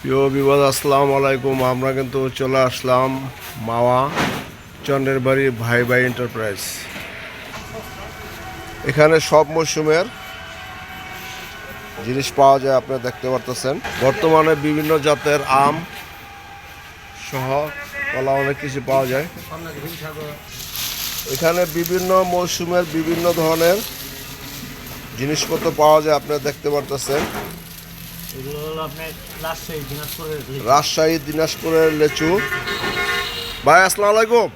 প্রিয় বিবাদ, আসসালামু আলাইকুম। আমরা কিন্তু চলে আসলাম মাওয়া চন্দ্রের বাড়ি ভাই ভাই এন্টারপ্রাইজ। এখানে সব মরশুমের জিনিস পাওয়া যায়, আপনারা দেখতে পারতেছেন। বর্তমানে বিভিন্ন জাতের আম সহ কলা অনেক কিছু পাওয়া যায়। এখানে বিভিন্ন মরশুমের বিভিন্ন ধরনের জিনিসপত্র পাওয়া যায়, আপনারা দেখতে পারতেছেন। এগুলো হলো আপনার রাজশাহী দিনাজপুরের রাজশাহী দিনাজপুরের লেচু। ভাই আসসালামু আলাইকুম।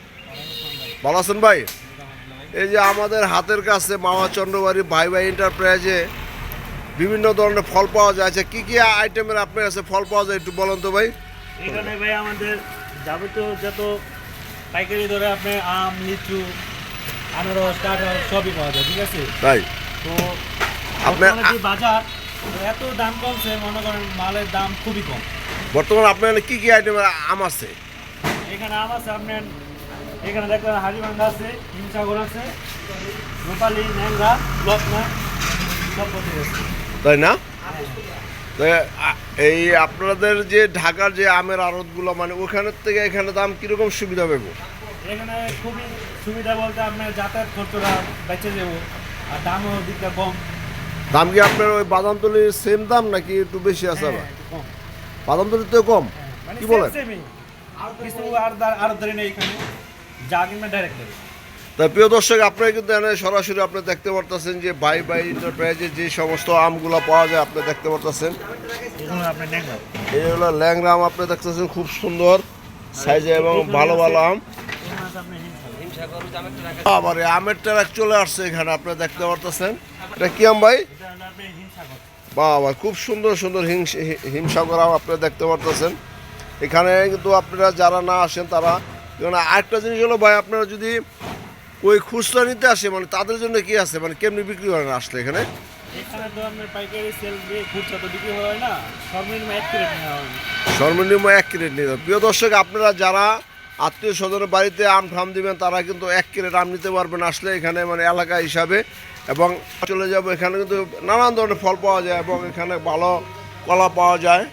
ভালো আছেন ভাই? এই যে আমাদের হাতের কাছে মামা চন্দ্রবাড়ি ভাই ভাই এন্টারপ্রাইজে বিভিন্ন ধরনের ফল পাওয়া যায়। আচ্ছা কী কী আইটেমের আপনার কাছে ফল পাওয়া যায় একটু বলুন তো ভাই? এখানে ভাই আমাদের যাবতীয় যত পাইকারি ধরে আপনি আম লিচু আনারস কাঁঠাল সবই পাওয়া যায় ঠিক আছে? তাই তো আপনার- বাজার এত দাম কমছে মনে করেন মালের দাম খুবই কম। বর্তমানে আপনার কী কী আইটেমের আম আছে? এখানে আম আছে আপনার এখানে দেখবেন হাড়িভাঙ্গা আছে হিমসাগর আছে রূপালি ন্যাংরা লকনা সব তাই না? এই আপনাদের যে ঢাকার যে আমের আড়তগুলো মানে ওখানের থেকে এখানে দাম কীরকম সুবিধা পাবো? এখানে খুবই সুবিধা বলতে আপনার যাতায়াত খরচটা বেঁচে যাব আর দামও দিকটা কম। দাম কি আপনার ওই বাদামতলির সেম দাম নাকি একটু বেশি আছে আবার? হ্যাঁ, কম। বাদামতলির তো কম। মানে কি বলেন? তা প্রিয় দর্শক আপনারা কিন্তু এখানে সরাসরি আপনি দেখতে পারতেছেন যে বাই বাই এন্টারপ্রাইজে যে সমস্ত আমগুলো পাওয়া যায় আপনি দেখতে পারতেছেন। এগুলো আপনি নেন না এই হলো ল্যাংরা আম আপনি দেখতেছেন খুব সুন্দর সাইজে এবং ভালো ভালো আম। আবার আমের ট্রাক চলে আসছে এখানে আপনি দেখতে পারতেছেন। এটা কি আম ভাই? বাবা খুব সুন্দর সুন্দর হিমসাগর আম আপনারা দেখতে পারতেছেন। এখানে কিন্তু আপনারা যারা না আসেন তারা আরেকটা জিনিস হলো ভাই আপনারা যদি ওই খুচরা নিতে আসে মানে তাদের জন্য কি আছে? মানে কেমনি বিক্রি করেন আসলে এখানে? হয় সর্বনিম্ন এক ক্রেট নিতে। প্রিয় দর্শক আপনারা যারা আত্মীয় স্বজনের বাড়িতে আম ঠাম দিবেন তারা কিন্তু এক ক্রেট আম নিতে পারবেন আসলে এখানে মানে এলাকা হিসাবে। এবং চলে যাব এখানে কিন্তু নানান ধরনের ফল পাওয়া যায় এবং এখানে ভালো কলা পাওয়া যায়।